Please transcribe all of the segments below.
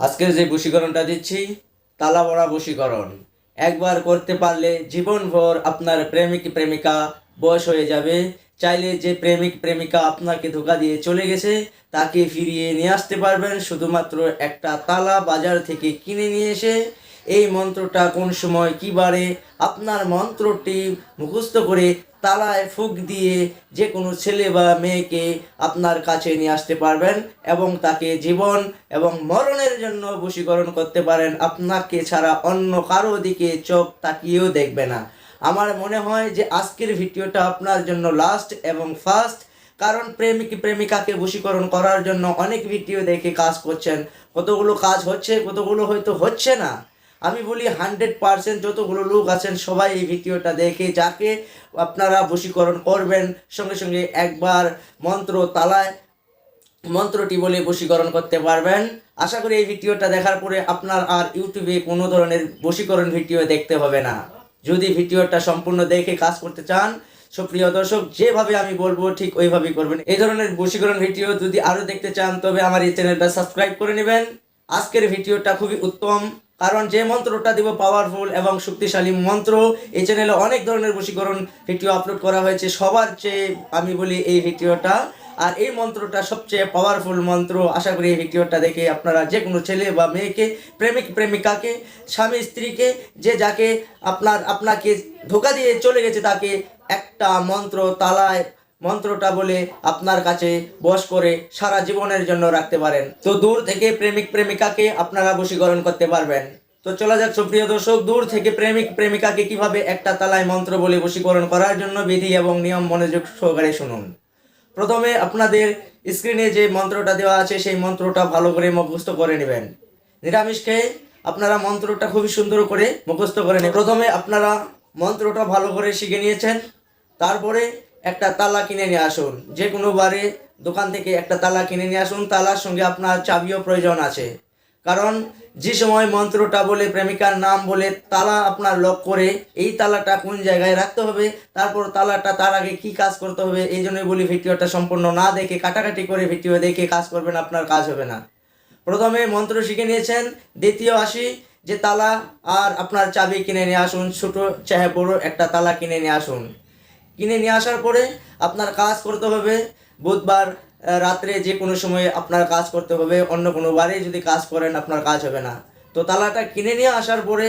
আজকের যে বশীকরণটা দিচ্ছি, তালা বড়া বশীকরণ। একবার করতে পারলে জীবনভর আপনার প্রেমিক প্রেমিকা বয়স হয়ে যাবে। চাইলে যে প্রেমিক প্রেমিকা আপনাকে ধোকা দিয়ে চলে গেছে, তাকে ফিরিয়ে নিয়ে আসতে পারবেন। শুধুমাত্র একটা তালা বাজার থেকে কিনে নিয়ে এসে এই মন্ত্রটা কোন সময় কিবারে আপনার মন্ত্রটি মুখস্থ করে তালায় ফুক দিয়ে যে কোনো ছেলে বা মেয়েকে আপনার কাছে নিয়ে আসতে পারবেন এবং তাকে জীবন এবং মরণের জন্য বশীকরণ করতে পারেন। আপনাকে ছাড়া অন্য কারও দিকে চোখ তাকিয়েও দেখবে না। আমার মনে হয় যে আজকের ভিডিওটা আপনার জন্য লাস্ট এবং ফার্স্ট কারণ প্রেমিক প্রেমিকাকে বশীকরণ করার জন্য অনেক ভিডিও দেখে কাজ করছেন। কতগুলো কাজ হচ্ছে, কতগুলো হয়তো হচ্ছে না। আমি বলি হান্ড্রেড পার্সেন্ট যতগুলো লোক আছেন সবাই এই ভিডিওটা দেখে, যাকে আপনারা বশীকরণ করবেন, সঙ্গে সঙ্গে একবার মন্ত্র তালায় মন্ত্রটি বলে বশীকরণ করতে পারবেন। আশা করি এই ভিডিওটা দেখার পরে আপনার আর ইউটিউবে কোনো ধরনের বশীকরণ ভিডিও দেখতে হবে না। যদি ভিডিওটা সম্পূর্ণ দেখে কাজ করতে চান, সুপ্রিয় দর্শক, যেভাবে আমি বলব ঠিক ওইভাবেই করবেন। এই ধরনের বশীকরণ ভিডিও যদি আরও দেখতে চান, তবে আমার এই চ্যানেলটা সাবস্ক্রাইব করে নেবেন। আজকের ভিডিওটা খুবই উত্তম। কারণ যে মন্ত্রটা দিব পাওয়ারফুল এবং শক্তিশালী মন্ত্র, এই চ্যানেলে অনেক ধরনের বশীকরণ ভিডিও আপলোড করা হয়েছে। সবার চেয়ে আমি বলি এই ভিডিওটা। আর এই মন্ত্রটা সবচেয়ে পাওয়ারফুল মন্ত্র, আশা করি এই ভিডিওটা দেখে আপনারা যে কোনো ছেলে বা মেয়েকে, প্রেমিক প্রেমিকাকে, স্বামী স্ত্রীকে, যে যাকে আপনার, আপনাকে ধোকা দিয়ে চলে গেছে তাকে একটা মন্ত্র, তালায় মন্ত্রটা বলে আপনার কাছে বশ করে সারা জীবনের জন্য রাখতে পারেন। তো দূর থেকে প্রেমিক প্রেমিকাকে আপনারা বশীকরণ করতে পারবেন। তো চলা যাক, সুপ্রিয় দর্শক, দূর থেকে প্রেমিক প্রেমিকাকে কীভাবে একটা তালায় মন্ত্র বলে বশীকরণ করার জন্য বিধি এবং নিয়ম মনোযোগ সহকারে শুনুন। প্রথমে আপনাদের স্ক্রিনে যে মন্ত্রটা দেওয়া আছে, সেই মন্ত্রটা ভালো করে মুখস্থ করে নেবেন। নিরামিষ খেয়ে আপনারা মন্ত্রটা খুবই সুন্দর করে মুখস্থ করে নেবেন। প্রথমে আপনারা মন্ত্রটা ভালো করে শিখে নিয়েছেন। তারপরে একটা তালা কিনে নিয়ে আসুন। যে কোনো বারে দোকান থেকে একটা তালা কিনে নিয়ে আসুন, তালার সঙ্গে আপনার চাবিও প্রয়োজন আছে। কারণ যে সময় মন্ত্রটা বলে, প্রেমিকার নাম বলে তালা আপনার লক করে, এই তালাটা কোন জায়গায় রাখতে হবে, তারপর তালাটা তার আগে কি কাজ করতে হবে, এই জন্যই বলি ভিডিওটা সম্পূর্ণ না দেখে, কাটাকাটি করে ভিডিও দেখে কাজ করবেন, আপনার কাজ হবে না। প্রথমে মন্ত্র শিখে নিয়েছেন, দ্বিতীয় আসি, যে তালা আর আপনার চাবি কিনে নিয়ে আসুন, ছোটো চাহে বড় একটা তালা কিনে নিয়ে আসুন। কিনে নিয়ে আসার পরে আপনার কাজ করতে হবে। বুধবার রাত্রে যে কোনো সময় আপনার কাজ করতে হবে। অন্য কোনো বারে যদি কাজ করেন, আপনার কাজ হবে না। তো তালাটা কিনে নিয়ে আসার পরে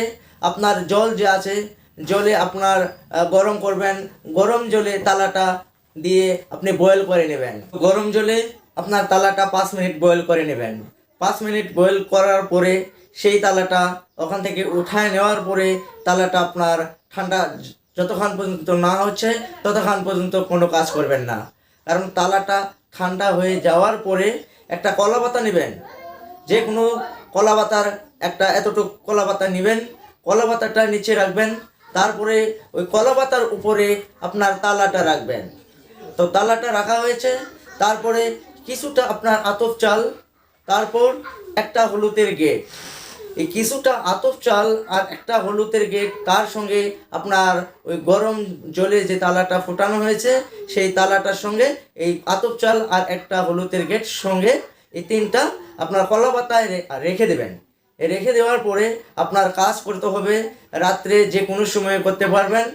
আপনার জল যে আছে, জলে আপনার গরম করবেন। গরম জলে তালাটা দিয়ে আপনি বয়েল করে নেবেন। গরম জলে আপনার তালাটা পাঁচ মিনিট বয়েল করে নেবেন। পাঁচ মিনিট বয়েল করার পরে সেই তালাটা ওখান থেকে উঠায় নেওয়ার পরে তালাটা আপনার ঠান্ডা যতক্ষণ পর্যন্ত না হচ্ছে, ততক্ষণ পর্যন্ত কোনো কাজ করবেন না। কারণ তালাটা ঠান্ডা হয়ে যাওয়ার পরে একটা কলা পাতা নেবেন। যে কোনো কলা পাতার একটা এতটুকু কলা পাতা নেবেন কলা পাতাটা নিচে রাখবেন, তারপরে ওই কলা পাতার উপরে আপনার তালাটা রাখবেন। তো তালাটা রাখা হয়েছে, তারপরে কিছুটা আপনার আতপ চাল, তারপর একটা হলুদের গেট। এই কিছুটা আতপ চাল আর একটা হলুদের গেট, তার সঙ্গে আপনার ওই গরম জলে যে তালাটা ফোটানো হয়েছে, সেই তালাটার সঙ্গে এই আতপ চাল আর একটা হলুদের গেট সঙ্গে এই তিনটা আপনার কলা পাতায় রেখে দেবেন। রেখে দেওয়ার পরে আপনার কাজ করতে হবে, রাত্রে যে কোনো সময়ে করতে পারবেন।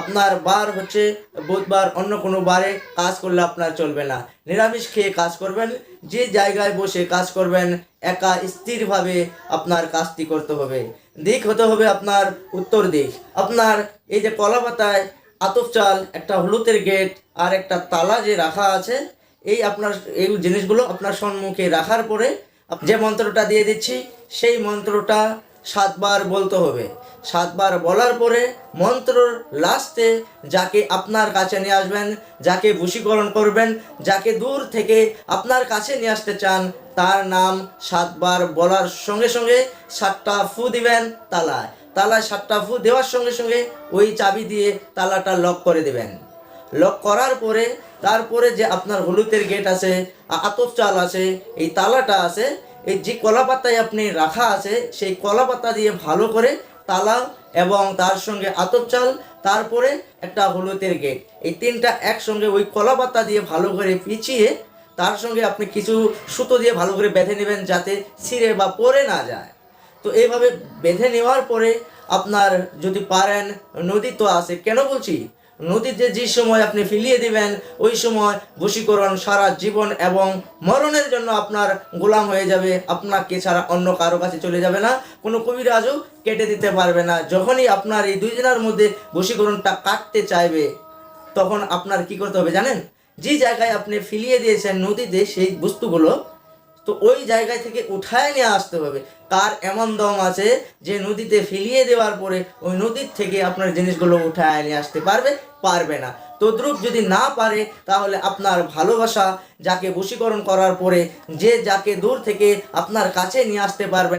আপনার বার হচ্ছে, বুধবার অন্য কোনো বারে কাজ করলে আপনার চলবে না। নিরামিষ খেয়ে কাজ করবেন, যে জায়গায় বসে কাজ করবেন, একা স্থিরভাবে আপনার কাজটি করতে হবে। দিক হতে হবে আপনার উত্তর দিক। আপনার এই যে কলা পাতায় আতপ চাল, একটা হলুদের গেট আর একটা তালা যে রাখা আছে, এই আপনার, এই জিনিসগুলো আপনার সম্মুখে রাখার পরে, যে মন্ত্রটা দিয়ে দিচ্ছি, সেই মন্ত্রটা সাতবার বলতে হবে। সাতবার বলার পরে মন্ত্রর লাস্টে যাকে আপনার কাছে নিয়ে আসবেন, যাকে ভূষীকরণ করবেন, যাকে দূর থেকে আপনার কাছে নিয়ে আসতে চান, তার নাম সাতবার বলার সঙ্গে সঙ্গে সাতটা ফু দিবেন তালায়। তালায় সাতটা ফু দেওয়ার সঙ্গে সঙ্গে ওই চাবি দিয়ে তালাটা লক করে দিবেন। লক করার পরে, তারপরে যে আপনার হলুদের গেট আছে আতপ চাল আছে, এই তালাটা আছে এই যে কলা পাতায় আপনি রাখা আছে, সেই কলা পাতা দিয়ে ভালো করে তালা এবং তার সঙ্গে আতপ চাল, তারপরে একটা হলুদের গেট। এই তিনটা একসঙ্গে ওই কলা পাতা দিয়ে ভালো করে পিছিয়ে তার সঙ্গে আপনি কিছু সুতো দিয়ে ভালো করে বেঁধে নেবেন যাতে ছিঁড়ে বা পরে না যায়। তো এইভাবে বেঁধে নেওয়ার পরে আপনার যদি পারেন, নদী তো আছে, কেন বলছি? নদীতে যে সময় আপনি ফিলিয়ে দিবেন, ওই সময় বশীকরণ সারা জীবন এবং মরণের জন্য আপনার গোলাম হয়ে যাবে। আপনাকে ছাড়া অন্য কারও কাছে চলে যাবে না। কোনো কবিরাজও কেটে দিতে পারবে না। যখনই আপনার এই দুই দিনের মধ্যে বশীকরণটা কাটতে চাইবে, তখন আপনার কি করতে হবে জানেন? যে জায়গায় আপনি ফিলিয়ে দিয়েছেন নদীতে সেই বস্তুগুলো তো ওই জায়গায় থেকে উঠায় নিয়ে আসতে হবে। কার এমন দম আছে যে নদীতে ফেলিয়ে দেওয়ার পরে ওই নদীর থেকে আপনার জিনিসগুলো উঠায় নিয়ে আসতে পারবে পারবে না। তদ্রুপ যদি না পারে, তাহলে আপনার ভালোবাসা যাকে বশীকরণ করার পরে যে যাকে দূর থেকে আপনার কাছে নিয়ে আসতে পারবে